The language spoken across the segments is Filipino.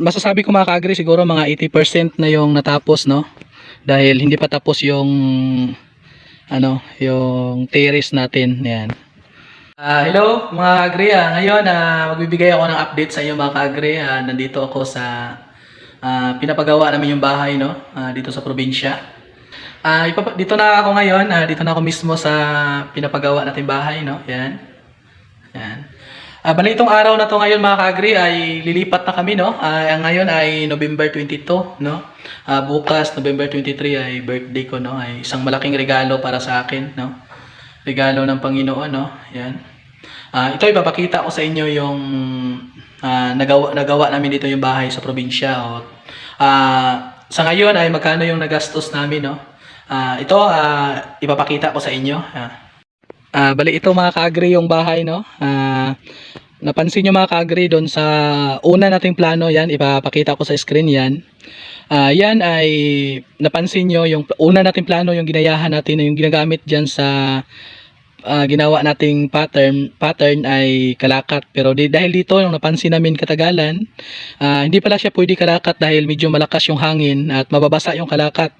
masasabi ko mga ka-agree siguro mga 80% na yung natapos no. Dahil hindi pa tapos yung ano, yung terrace natin. Yan. Ah, hello mga ka-agree. Ah, ngayon ah, magbibigay ako ng update sa inyo mga ka-agree. Ah, nandito ako sa ah, pinapagawa namin yung bahay no, ah, dito sa probinsya. Ipapa- dito na ako ngayon, ah, dito na ako mismo sa pinapagawa nating bahay no. Yan. Yan. Ah, bali itong araw na to ngayon mga ka-agree ay lilipat na kami no. Ang ngayon ay November 22 no. Ah, bukas November 23 ay birthday ko no. Ay isang malaking regalo para sa akin no. Regalo ng Panginoon no. Yan. Ah, ito ipapakita ko sa inyo yung ah, nagawa nagawa namin dito yung bahay sa probinsya o ah, sa ngayon ay magkano yung nagastos namin no. Ah, ito ah, ipapakita ko sa inyo. Ah, Ah, bali ito mga ka-agree yung bahay no. Ah, napansin nyo mga ka-agree doon sa una nating plano yan, ipapakita ko sa screen yan. Ah, yan ay napansin nyo yung una nating plano yung ginayahan natin yung ginagamit diyan sa ah, ginawa nating pattern pattern ay kalakat. Pero di, dahil dito yung napansin namin katagalan ah, hindi pala siya pwede kalakat dahil medyo malakas yung hangin at mababasa yung kalakat.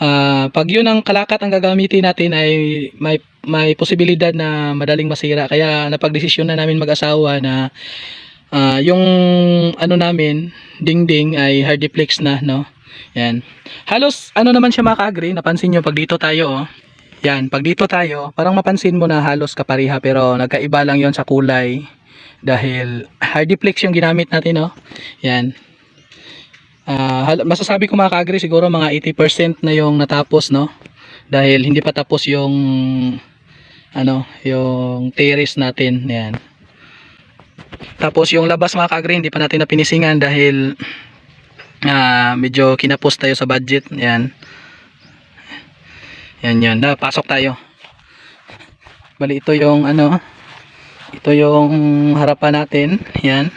Ah, pag yun ang kalakat ang gagamitin natin ay may may posibilidad na madaling masira. Kaya napagdesisyon na namin mag-asawa na ah, yung ano namin dingding ay hardiplex na no? Yan. Halos ano naman siya maka-agree napansin nyo pag dito tayo oh yan pag dito tayo parang mapansin mo na halos kapariha pero nagkaiba lang yon sa kulay dahil hardiplex yung ginamit natin oh yan. Hal- masasabi ko mga ka-agree siguro mga 80% na yung natapos no? Dahil hindi pa tapos yung ano yung terrace natin. Yan. Tapos yung labas mga ka-agree hindi pa natin napinisingan dahil ah, medyo kinapos tayo sa budget. Yan yan yan na pasok tayo bali ito yung ano ito yung harapan natin yan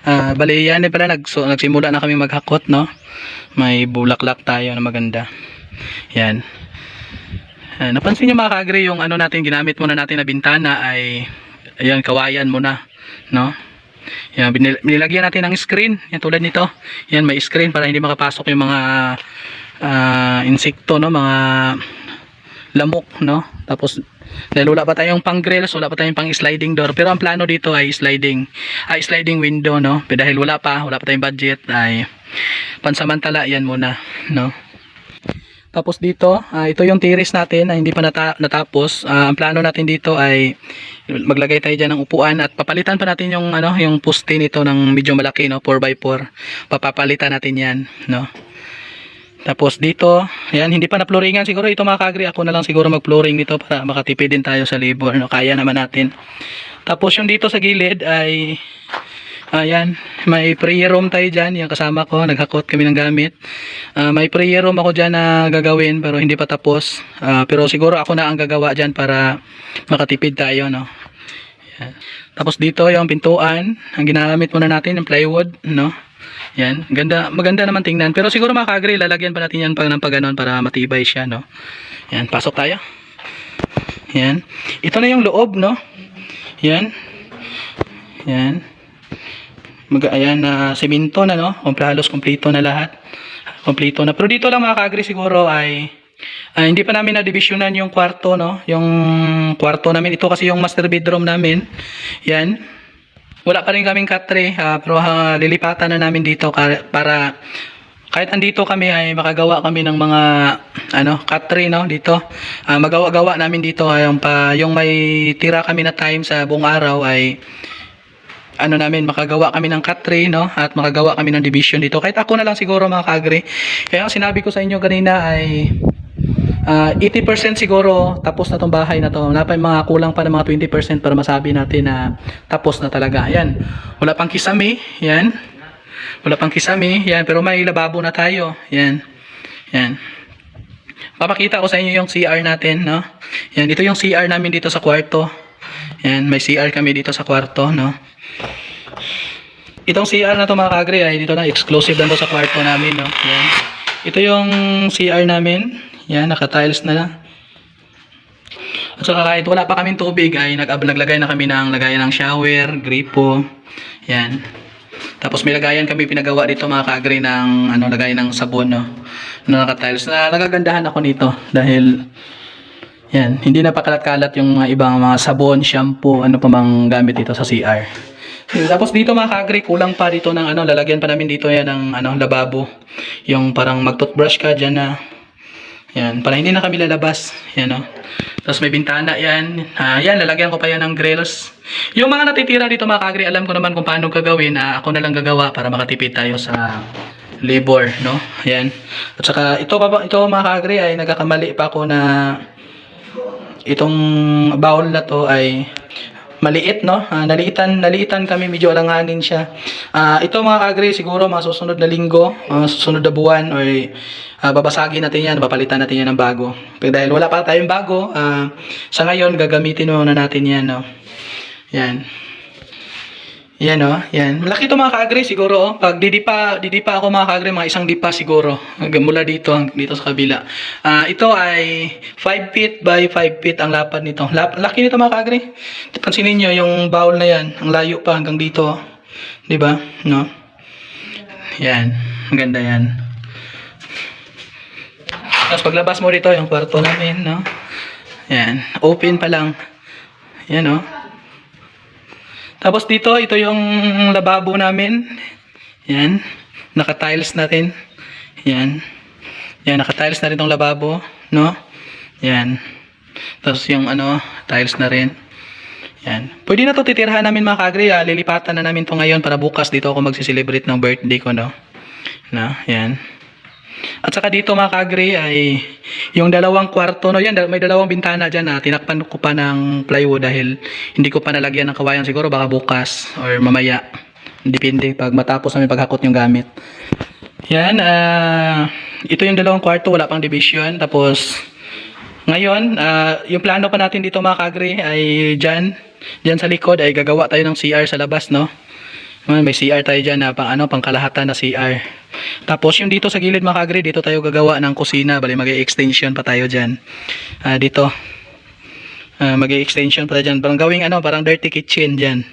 Ah, bali yan eh pala nag, so, nagsimula na kami maghakot no. May bulaklak tayo na maganda. Yan. Ah, napansin niyo mga ka-agree yung ano natin ginamit muna natin na bintana ay ayan kawayan muna no. Yan binil- binilagyan natin ng screen, yan tulad nito. Yan may screen para hindi makapasok yung mga ah, insekto no, mga lamok no. Tapos dahil wala pa tayong pang grills, wala pa tayong pang sliding door. Pero ang plano dito ay sliding, ay sliding window, no? Pero dahil wala pa, wala pa tayong budget, ay pansamantala yan muna, no? Tapos dito, ah, ito yung terrace natin na hindi pa nata- natapos. Ah, ang plano natin dito ay maglagay tayo dyan ng upuan at papalitan pa natin yung ano, yung poste nito ng medyo malaki, no, 4x4. Papapalitan natin 'yan, no. Tapos dito, ayan, hindi pa na-flooringan siguro ito mga ka-agree. Ako na lang siguro mag-flooring dito para makatipid din tayo sa labor. No? Kaya naman natin. Tapos yung dito sa gilid ay, ayan, may prayer room tayo dyan. Yung kasama ko, naghakot kami ng gamit. Ah, may prayer room ako dyan na gagawin pero hindi pa tapos. Ah, pero siguro ako na ang gagawa dyan para makatipid tayo. No? Ayan. Tapos dito yung pintuan, ang ginamit muna natin yung plywood, no? Yan, ganda, maganda naman tingnan. Pero siguro mga ka-agree, lalagyan pa natin yan pag ng pagganon para matibay siya, no? Yan, pasok tayo. Yan. Ito na yung loob, no? Yan. Yan. Mag ayan na semento na no. Halos kumpleto na lahat. Kompleto na. Pero dito lang mga ka-agree siguro ay ah, hindi pa namin na divisionan yung kwarto no. Yung kwarto namin ito kasi yung master bedroom namin. Yan. Wala pa rin kaming katre, ah, pero ah, lilipatan na namin dito para kahit andito kami ay makagawa kami ng mga ano, katre no dito. Ah, magawa-gawa namin dito ay yung pa yung may tira kami na time sa buong araw ay ano namin makagawa kami ng katre no at makagawa kami ng division dito. Kahit ako na lang siguro mga kagre. Kaya ang sinabi ko sa inyo kanina ay Ah, 80% siguro tapos na tong bahay na to. Wala pa mga kulang pa ng mga 20% para masabi natin na tapos na talaga. Yan. Wala pang kisame. Yan. Wala pang kisame. Yan. Pero may lababo na tayo. Yan. Yan. Papakita ko sa inyo yung CR natin, no? Yan, ito yung CR namin dito sa kwarto. Yan, may CR kami dito sa kwarto, no? Itong CR na to mga kagre ay dito na exclusive lang to sa kwarto namin, no? Yan. Ito yung CR namin. Yan, naka-tiles na lang. At saka kahit wala pa kaming tubig ay nag naglagay na kami ng lagayan ng shower, gripo. Yan. Tapos may lagayan kami pinagawa dito mga kaagri ng ano, lagayan ng sabon, no? Na naka-tiles. Na nagagandahan ako nito dahil yan, hindi na pakalat-kalat yung mga ibang mga sabon, shampoo, ano pa mang gamit dito sa CR. Tapos dito mga kaagri, kulang pa dito ng ano, lalagyan pa namin dito yan ng ano, lababo. Yung parang mag-toothbrush ka dyan na yan, para hindi na kami lalabas. Yan, no? Tapos may bintana yan. Ah, yan, lalagyan ko pa yan ng grills. Yung mga natitira dito mga kagri, alam ko naman kung paano gagawin. Ah, ako na lang gagawa para makatipid tayo sa labor, no? Yan. At saka ito pa ito mga kagri ay nagkakamali pa ako na itong bowl na to ay maliit no? Ah, naliitan naliitan kami. Medyo alanganin siya. Ah, ito mga kagri siguro mga susunod na linggo mga susunod na buwan or ah, babasagin natin yan papalitan natin yan ng bago. Pero dahil wala pa tayong bago ah, sa ngayon gagamitin muna natin yan no? Yan yan oh, yan. Malaki to mga kaagri siguro oh. Pag didipa, didipa ako mga kaagri, mga isang dipa siguro. Mula dito, hanggang dito sa kabila. Ah, ito ay 5 feet by 5 feet ang lapad nito. Lap, laki nito mga kaagri. Pansinin niyo yung bowl na yan. Ang layo pa hanggang dito. oh. 'Di ba? No? Yan. Maganda yan. Tapos paglabas mo dito, yung kwarto namin, no? Yan. Open pa lang. Yan, oh. Tapos dito, ito yung lababo namin. Yan. Naka-tiles natin. Yan. Yan, naka-tiles na rin tong lababo. No? Yan. Tapos yung ano, tiles na rin. Yan. Pwede na to titirhan namin mga kagri. Ah. Lilipatan na namin to ngayon para bukas dito ako magsiselebrate ng birthday ko, no? Na, yan. At saka dito mga kagri ay yung dalawang kwarto, no yan, may dalawang bintana dyan na tinakpan ko pa ng plywood dahil hindi ko pa nalagyan ng kawayan siguro baka bukas or mamaya. Depende pag matapos namin paghakot yung gamit. Yan, ah ito yung dalawang kwarto, wala pang division. Tapos ngayon, ah, yung plano pa natin dito mga kagri ay dyan, dyan sa likod ay gagawa tayo ng CR sa labas, no? Ayan, May CR tayo dyan na pang ano, pang kalahatan na CR. Tapos yung dito sa gilid mga kagri, dito tayo gagawa ng kusina. Bali mag extension pa tayo dyan. Ah, dito. Ah, mag extension pa tayo dyan. Parang gawing ano, parang dirty kitchen dyan.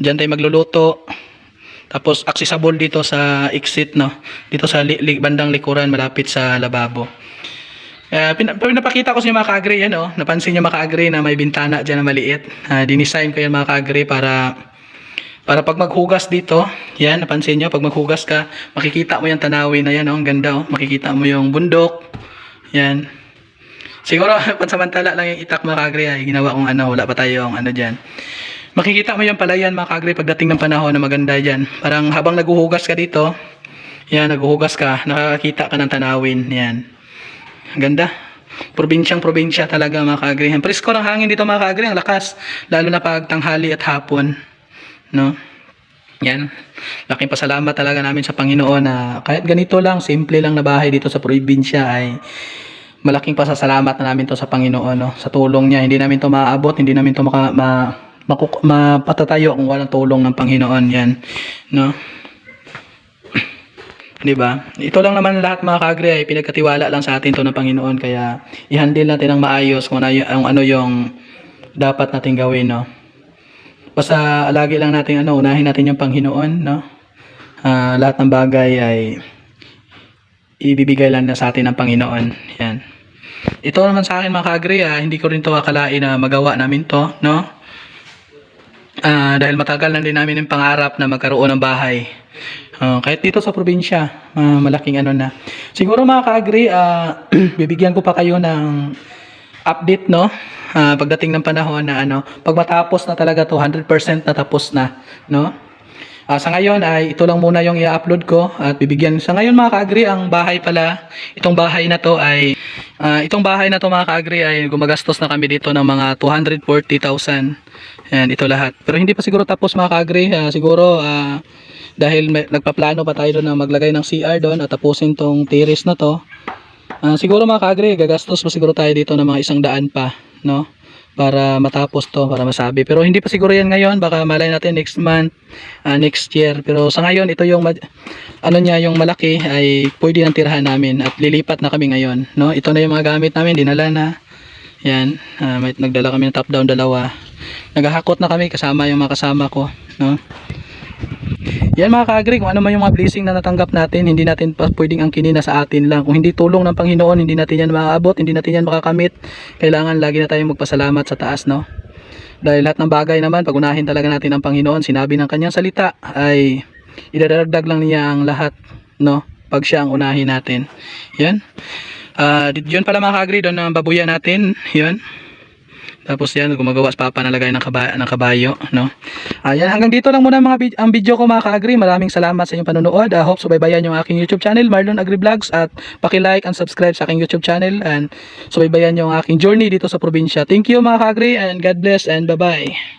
Dyan tayo magluluto. Tapos accessible dito sa exit no. Dito sa li- li- bandang likuran malapit sa lababo. Uh, pin- pinapakita ko sa inyo mga kaagri yan oh. Napansin niyo mga kaagri na may bintana dyan na maliit. Ah, dinesign ko yan mga kaagri para para pag maghugas dito, yan, napansin nyo, pag maghugas ka, makikita mo yung tanawin na yan, oh, ang ganda, oh. makikita mo yung bundok, yan. Siguro, pansamantala lang yung itak mga kagri, ay ginawa kong ano, wala pa tayong ano dyan. Makikita mo yung palayan mga kagri pagdating ng panahon na maganda dyan. Parang habang naghuhugas ka dito, yan, naghuhugas ka, nakakakita ka ng tanawin, yan. Ang ganda. Probinsyang probinsya talaga mga kagri. Ang presko ng hangin dito mga kagri, ang lakas. Lalo na pag tanghali at hapon. No? Yan. Laking pasalamat talaga namin sa Panginoon na kahit ganito lang, simple lang na bahay dito sa probinsya ay malaking pasasalamat na namin to sa Panginoon no? sa tulong niya. Hindi namin to maaabot, hindi namin to maka, ma, makuk- mapatatayo kung walang tulong ng Panginoon yan. No? 'Di ba? Ito lang naman lahat mga kagre ay pinagkatiwala lang sa atin to ng Panginoon kaya i-handle natin ng maayos kung ano, y- ang ano yung dapat nating gawin, no? Basta lagi lang natin ano, unahin natin yung Panginoon, no? Ah, lahat ng bagay ay ibibigay lang na sa atin ng Panginoon. Yan. Ito naman sa akin mga kagre, ah, hindi ko rin to akalain na magawa namin to, no? Ah, dahil matagal na din namin yung pangarap na magkaroon ng bahay. Ah, kahit dito sa probinsya, ah, malaking ano na. Siguro mga ka-agree, ah, bibigyan ko pa kayo ng update, no? Ah, pagdating ng panahon na ano, pag matapos na talaga to, 100% na tapos na, no? Ah, sa ngayon ay ito lang muna yung i-upload ko at bibigyan sa ngayon mga ka-agree ang bahay pala itong bahay na to ay ah, itong bahay na to mga ka-agree ay gumagastos na kami dito ng mga 240,000 yan ito lahat pero hindi pa siguro tapos mga ka-agree Ah, siguro ah, dahil may, nagpaplano pa tayo na maglagay ng CR doon at tapusin tong terrace na to Ah, siguro mga ka-agree gagastos pa siguro tayo dito ng mga isang daan pa no? Para matapos to para masabi. Pero hindi pa siguro yan ngayon. Baka malay natin next month ah, next year. Pero sa ngayon ito yung ano niya yung malaki ay pwede nang tirahan namin at lilipat na kami ngayon no? Ito na yung mga gamit namin dinala na. Yan ah, may nagdala kami ng top down dalawa. Naghahakot na kami kasama yung mga kasama ko no Yan mga kaagri, kung ano man yung mga blessing na natanggap natin, hindi natin pa pwedeng angkinin na sa atin lang. Kung hindi tulong ng Panginoon, hindi natin yan maaabot, hindi natin yan makakamit. Kailangan lagi na tayong magpasalamat sa taas, no? Dahil lahat ng bagay naman, pag-unahin talaga natin ang Panginoon, sinabi ng kanyang salita ay idadagdag lang niya ang lahat, no? Pag siya ang unahin natin. Yan. Ah, yun pala mga kaagri, doon ang babuyan natin. Yan. Tapos yan, gumagawa sa papa nalagay ng, kaba, ng kabayo, no? Ayan, hanggang dito lang muna mga vid- ang video ko mga ka-agree. Maraming salamat sa inyong panonood. I hope subaybayan yung aking YouTube channel, Marlon Agri Vlogs at paki-like and subscribe sa aking YouTube channel and subaybayan yung aking journey dito sa probinsya. Thank you mga ka-agree and God bless and bye-bye.